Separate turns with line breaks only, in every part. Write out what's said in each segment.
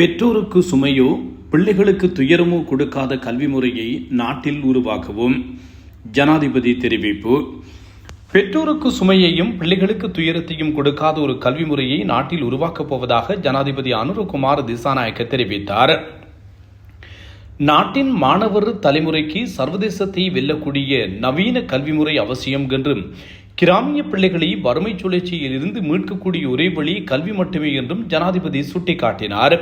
பெற்றோருக்கு சுமையோ பிள்ளைகளுக்கு துயரமோ கொடுக்காத கல்வி முறையை நாட்டில் உருவாக்கவும். ஜனாதிபதி தெரிவிப்பு. பெற்றோருக்கு சுமையையும் பிள்ளைகளுக்கு துயரத்தையும் கொடுக்காத ஒரு கல்வி முறையை நாட்டில் உருவாக்கப் போவதாக ஜனாதிபதி அனுரகுமார் திசாநாயக்க தெரிவித்தார். நாட்டின் மாணவர் தலைமுறைக்கு சர்வதேசத்தை வெல்லக்கூடிய நவீன கல்வி முறை அவசியம் என்றும் கிராமிய பிள்ளைகளை வறுமை சுழற்சியில் இருந்து மீட்கக்கூடிய ஒரே வழி கல்வி மட்டுமே என்றும் ஜனாதிபதி சுட்டிக்காட்டினார்.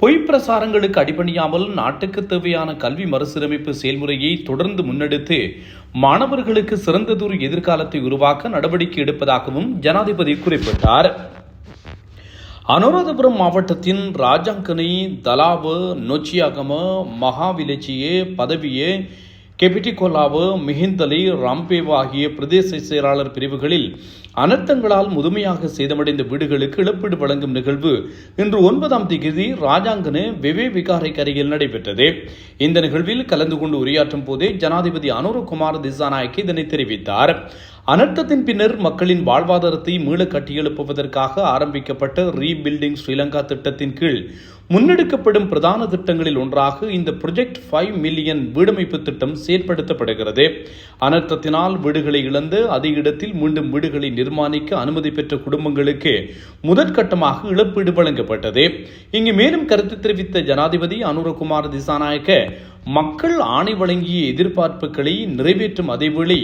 பொய் பிரசாரங்களுக்கு அடிபணியாமல் நாட்டுக்கு தேவையான கல்வி மறுசீரமைப்பு செயல்முறையை தொடர்ந்து முன்னெடுத்து மாணவர்களுக்கு சிறந்ததொரு எதிர்காலத்தை உருவாக்க நடவடிக்கை எடுப்பதாகவும் ஜனாதிபதி குறிப்பிட்டார். அனுராதபுரம் மாவட்டத்தின் ராஜாங்கனை தலாவு நொச்சியாகம மகாவிலச்சியே பதவியே கெபிட்டிகொலாவு மிஹிந்தலி ராம்பேவ் ஆகிய பிரதேச செயலாளர் பிரிவுகளில் அனர்த்தங்களால் முதுமையாக சேதமடைந்த வீடுகளுக்கு இழப்பீடு வழங்கும் நிகழ்வு இன்று ஒன்பதாம் தேதி ராஜாங்கனு வெவே விகாரை கரையில் நடைபெற்றது. இந்த நிகழ்வில் கலந்து கொண்டு உரையாற்றும் போதே ஜனாதிபதி அனுரகுமார் திசாநாயக் இதனை தெரிவித்தார். அனர்த்தத்தின் பின்னர் மக்களின் வாழ்வாதாரத்தை மீள கட்டியெழுப்புவதற்காக ஆரம்பிக்கப்பட்ட ரீபில்டிங் ஸ்ரீலங்கா திட்டத்தின் கீழ் முன்னெடுக்கப்படும் பிரதான திட்டங்களில் ஒன்றாக இந்த ப்ரொஜெக்ட் ஃபைவ் மில்லியன் வீடமைப்பு திட்டம் செயற்படுத்தப்படுகிறது. அனர்த்தத்தினால் வீடுகளை இழந்து அதே இடத்தில் மீண்டும் வீடுகளை நிர்மாணிக்க அனுமதி பெற்ற குடும்பங்களுக்கு முதற்கட்டமாக இழப்பீடு வழங்கப்பட்டது. இங்கு மேலும் கருத்து தெரிவித்த ஜனாதிபதி அனுரகுமார் திசாநாயக்க மக்கள் ஆணை வழங்கிய எதிர்பார்ப்புகளை நிறைவேற்றும் அதேவேளை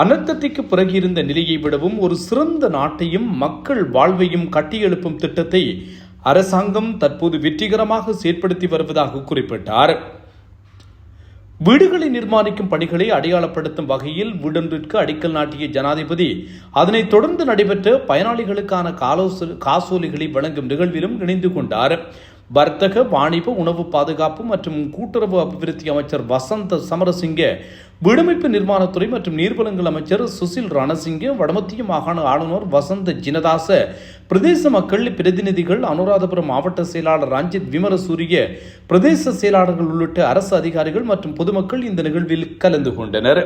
அனர்த்தத்திற்கு பிறகு இருந்த நிலையை விடவும் ஒரு சிறந்த நாட்டையும் மக்கள் வாழ்வையும் கட்டியெழுப்பும் திட்டத்தை அரசாங்கம் தற்போது வெற்றிகரமாக செயற்படுத்தி வருவதாக குறிப்பிட்டார். வீடுகளை நிர்மாணிக்கும் பணிகளை அடையாளப்படுத்தும் வகையில் வீடொன்றிற்கு அடிக்கல் நாட்டிய ஜனாதிபதி அதனைத் தொடர்ந்து நடைபெற்ற பயனாளிகளுக்கான காலோச காசோலைகளை வழங்கும் நிகழ்விலும் இணைந்து கொண்டார். வர்த்தக வாணிப உணவு பாதுகாப்பு மற்றும் கூட்டுறவு அபிவிருத்தி அமைச்சர் வசந்த சமரசிங்க வீடமைப்பு நிர்மாணத்துறை மற்றும் நீர்வளங்கள் அமைச்சர் சுசில் ரணசிங்க வடமத்திய மாகாண ஆளுநர் வசந்த ஜினதாச பிரதேச மக்கள் பிரதிநிதிகள் அனுராதபுரம் மாவட்ட செயலாளர் ரஞ்சித் விமரசூரிய பிரதேச செயலாளர்கள் உள்ளிட்ட அரசு அதிகாரிகள் மற்றும் பொதுமக்கள் இந்த நிகழ்வில் கலந்து கொண்டனர்.